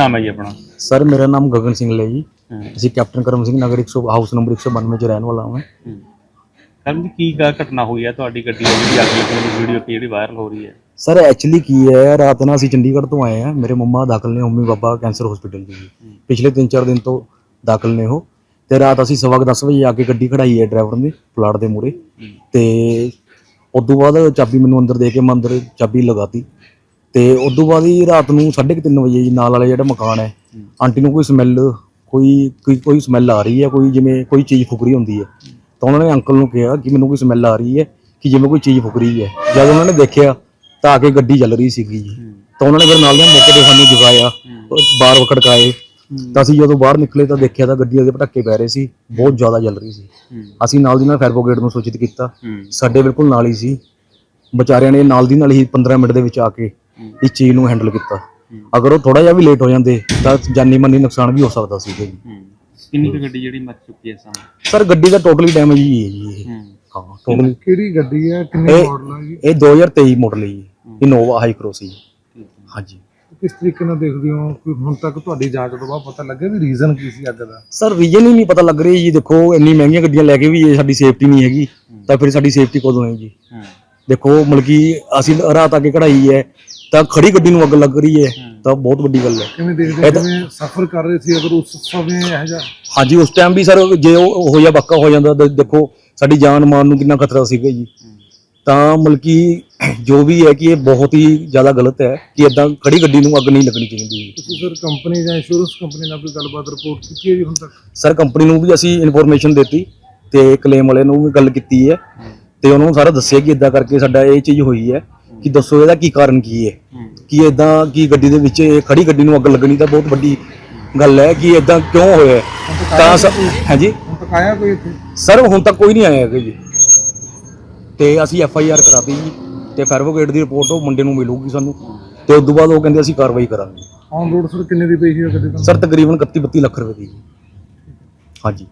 ਨਾਮ ਹੈ ਜੀ ਆਪਣਾ? ਸਰ ਮੇਰਾ ਨਾਮ ਗਗਨ ਸਿੰਘ ਹੈ ਜੀ। ਅਸੀਂ captain Karam Singh Nagar 100 house number 192 ਚ ਰਹਿਣ ਵਾਲਾ ਹਾਂ। ਕਰਮ ਜੀ ਕੀ ਗਾ ਘਟਨਾ ਹੋਈ ਹੈ ਤੁਹਾਡੀ ਗੱਡੀ ਦੀ? ਜਿਹੜੀ ਅੱਗ ਲੱਗਣ ਦੀ ਵੀਡੀਓ ਜਿਹੜੀ ਵਾਇਰਲ ਹੋ ਰਹੀ ਹੈ? ਸਰ ਐਕਚੁਅਲੀ ਕੀ ਹੈ ਰਾਤ ਨੂੰ ਅਸੀਂ ਚੰਡੀਗੜ੍ਹ ਤੋਂ ਆਏ ਹਾਂ। ਮੇਰੇ ਮੰਮਾ ਦਾਖਲ ਨੇ ਮੰਮੀ ਪਾਪਾ ਕੈਂਸਰ ਹਸਪੀਟਲ ਜੀ। ਪਿਛਲੇ 3-4 ਦਿਨ ਤੋਂ ਦਾਖਲ ਨੇ ਉਹ। ਤੇ ਰਾਤ ਅਸੀਂ ਸਵਾ ਕੁ ਦਸ ਵਜੇ ਆ ਕੇ ਗੱਡੀ ਖੜਾਈ ਹੈ ਡਰਾਈਵਰ ਨੇ ਪਲਾਟ ਦੇ ਮੂਹਰੇ। ਤੇ ਉਦੋਂ ਬਾਅਦ ਚਾਬੀ ਮੈਨੂੰ ਅੰਦਰ ਦੇ ਕੇ ਮੈਂ ਅੰਦਰ ਚਾਬੀ ਲਗਾਤੀ। ਤੇ ਉਦੋਂ ਬਾਅਦ ਹੀ ਰਾਤ ਨੂੰ 3:30 ਵਜੇ ਜੀ ਨਾਲ ਵਾਲਾ ਜਿਹੜਾ ਮਕਾਨ ਹੈ, ਆਂਟੀ ਨੂੰ ਕੋਈ ਸਮੈਲ ਕੋਈ ਕੋਈ ਕੋਈ ਸਮੈਲ ਆ ਰਹੀ ਹੈ, ਕੋਈ ਜਿਵੇਂ ਕੋਈ ਚੀਜ਼ ਫੁਕਰੀ ਹੁੰਦੀ ਹੈ। ਤਾਂ ਉਹਨਾਂ ਨੇ ਅੰਕਲ ਨੂੰ ਕਿਹਾ ਕਿ ਮੈਨੂੰ ਕੋਈ ਸਮੈਲ ਆ ਰਹੀ ਹੈ, ਕਿ ਜਿਵੇਂ ਕੋਈ ਚੀਜ਼ ਫੁਕ ਰਹੀ ਹੈ। ਜਦ ਉਹਨਾਂ ਨੇ ਦੇਖਿਆ ਤਾਂ ਆ ਕੇ ਗੱਡੀ ਚੱਲ ਰਹੀ ਸੀਗੀ ਜੀ। ਤਾਂ ਉਹਨਾਂ ਨੇ ਫਿਰ ਨਾਲ ਦੇ ਮੌਕੇ ਤੇ ਸਾਨੂੰ ਜਗਾਇਆ, ਬਾਹਰ ਖੜਕਾਏ। ਤਾਂ ਅਸੀਂ ਜਦੋਂ ਬਾਹਰ ਨਿਕਲੇ ਤਾਂ ਦੇਖਿਆ ਤਾਂ ਗੱਡੀ ਦੇ ਪਟਾਕੇ ਪੈ ਰਹੇ ਸੀ, ਬਹੁਤ ਜ਼ਿਆਦਾ ਚੱਲ ਰਹੀ ਸੀ। ਅਸੀਂ ਨਾਲ ਦੀ ਨਾਲ ਫਾਇਰ ਬ੍ਰਿਗੇਡ ਨੂੰ ਸੂਚਿਤ ਕੀਤਾ। ਸਾਡੇ ਬਿਲਕੁਲ ਨਾਲ ਹੀ ਸੀ। ਵਿਚਾਰਿਆਂ ਨੇ ਨਾਲ ਦੀ ਨਾਲ ਹੀ 15 ਮਿੰਟ ਦੇ ਵਿੱਚ ਆ ਕੇ ਇਸ ਚੀਜ਼ ਨੂੰ ਹੈਂਡਲ ਕੀਤਾ। ਅਗਰ ਉਹ ਥੋੜਾ ਜਿਹਾ ਵੀ ਲੇਟ ਹੋ ਜਾਂਦੇ ਤਾਂ ਜਾਨੀ ਮਾਨੀ ਨੁਕਸਾਨ ਵੀ ਹੋ ਸਕਦਾ ਸੀ ਜੀ। ਕਿੰਨੀ ਕੁ ਗੱਡੀ ਜਿਹੜੀ ਮੱਚ ਚੁੱਕੀ ਹੈ ਸਾਹਮਣੇ ਸਰ ਗੱਡੀ ਦਾ ਟੋਟਲੀ ਡੈਮੇਜ ਹੀ ਹੈ ਜੀ ਇਹ। ਹਾਂ। ਟੋਟਲੀ ਕਿਹੜੀ ਗੱਡੀ ਹੈ? ਕਿੰਨੇ ਮਾਡਲ ਹੈ ਜੀ? ਇਹ 2023 ਮਾਡਲ ਹੈ ਜੀ। ਇਨੋਵਾ ਹਾਈ ਕ੍ਰੋਸ ਜੀ। ਹਾਂਜੀ। ਕਿਸ ਤਰੀਕੇ ਨਾਲ ਦੇਖਦੇ ਹੋ? ਕਿ ਹੁਣ ਤੱਕ ਤੁਹਾਡੀ ਜਾਂਚ ਤੋਂ ਬਾਅਦ ਪਤਾ ਲੱਗਿਆ ਵੀ ਰੀਜ਼ਨ ਕੀ ਸੀ ਅੱਗ ਦਾ? ਸਰ ਰੀਜਨ ਹੀ ਨਹੀਂ ਪਤਾ ਲੱਗ ਰਹੀ ਜੀ। ਦੇਖੋ ਇੰਨੀ ਮਹਿੰਗੀਆਂ ਗੱਡੀਆਂ ਲੈ ਕੇ ਵੀ ਇਹ ਸਾਡੀ ਸੇਫਟੀ ਨਹੀਂ ਹੈਗੀ। ਤਾਂ ਫਿਰ ਸਾਡੀ ਸੇਫਟੀ ਕਦੋਂ ਹੈ। ਜੀ ਦੇਖੋ ਮਤਲਬ ਕਿ ਅਸੀਂ ਰਾਤ ਆ ਕੇ ਕਢਾਈ ਹੈ। ਤਾਂ ਖੜੀ ਗੱਡੀ ਨੂੰ ਅੱਗ ਲੱਗ ਰਹੀ ਹੈ ਤਾਂ ਬਹੁਤ ਵੱਡੀ ਗੱਲ ਹੈ। ਕਿਵੇਂ ਦੇਖਦੇ ਹੋ ਸਫ਼ਰ ਕਰ ਰਹੇ ਸੀ ਅਗਰ ਉਸ ਸਮੇਂ ਇਹ ਜਿਹਾ? ਹਾਂਜੀ ਉਸ ਟਾਈਮ ਵੀ ਸਰ ਜੇ ਉਹ ਹੋ ਜਾ ਬੱਕਾ ਹੋ ਜਾਂਦਾ ਤਾਂ ਦੇਖੋ ਸਾਡੀ ਜਾਨ ਮਾਨ ਨੂੰ ਕਿੰਨਾ ਖਤਰਾ ਸੀਗਾ ਜੀ। ਤਾਂ ਮਤਲਬ ਕਿ ਜੋ ਵੀ ਹੈ ਕਿ ਇਹ ਬਹੁਤ ਹੀ ਜ਼ਿਆਦਾ ਗਲਤ ਹੈ ਕਿ ਇਦਾਂ ਖੜੀ ਗੱਡੀ ਨੂੰ ਅੱਗ ਨਹੀਂ ਲੱਗਣੀ ਚਾਹੀਦੀ ਤੁਸੀਂ ਫਿਰ ਕੰਪਨੀ ਜਾਂ ਇੰਸ਼ੋਰੈਂਸ ਕੰਪਨੀ ਨਾਲ ਕੋਈ ਗੱਲਬਾਤ ਰਿਪੋਰਟ ਕੀਤੀ ਹੈ ਜੀ ਹੁਣ ਤੱਕ? ਸਰ ਕੰਪਨੀ ਨੂੰ ਵੀ ਅਸੀਂ ਇਨਫੋਰਮੇਸ਼ਨ ਦਿੱਤੀ ਤੇ ਕਲੇਮ ਵਾਲੇ ਨੂੰ ਵੀ ਗੱਲ ਕੀਤੀ ਹੈ ਤੇ ਉਹਨਾਂ ਨੂੰ ਸਾਰਾ ਦੱਸਿਆ ਕਿ ਇਦਾਂ ਕਰਕੇ ਸਾਡਾ ਇਹ ਚੀਜ਼ ਹੋਈ ਹੈ। ਕਿ ਦੱਸੋ ਇਹਦਾ ਕੀ ਕਾਰਨ ਕੀ ਹੈ? ਕਿ ਇਦਾਂ ਕੀ ਗੱਡੀ ਦੇ ਵਿੱਚ ਇਹ ਖੜੀ ਗੱਡੀ ਨੂੰ ਅੱਗ ਲੱਗਣੀ ਤਾਂ ਬਹੁਤ ਵੱਡੀ ਗੱਲ ਹੈ ਕਿ ਇਦਾਂ ਕਿਉਂ ਹੋਇਆ? ਤਾਂ ਹਾਂਜੀ? ਆਇਆ ਕੋਈ ਇੱਥੇ? ਸਰ ਹੁਣ ਤੱਕ ਕੋਈ ਨਹੀਂ ਆਇਆ ਹੈਗਾ ਜੀ। ਤੇ ਅਸੀਂ ਐਫ ਆਈ ਆਰ ਕਰਾਤੀ ਜੀ ਤੇ ਬ੍ਰਿਗੇਡ ਦੀ ਰਿਪੋਰਟ ਉਹ ਮੁੰਡੇ ਨੂੰ ਮਿਲੂਗੀ ਸਾਨੂੰ। ਤੇ ਉਸ ਤੋਂ ਬਾਅਦ ਉਹ ਕਹਿੰਦੇ ਅਸੀਂ ਕਾਰਵਾਈ ਕਰਾਂਗੇ। ਔਨ ਰੋਡ ਸਰ ਕਿੰਨੇ ਦੀ ਪਈ ਸੀ ਤਾਂ ਸਰ ਤਕਰੀਬਨ 31 32 ਲੱਖ ਰੁਪਏ ਦੀ ਜੀ। ਹਾਂਜੀ।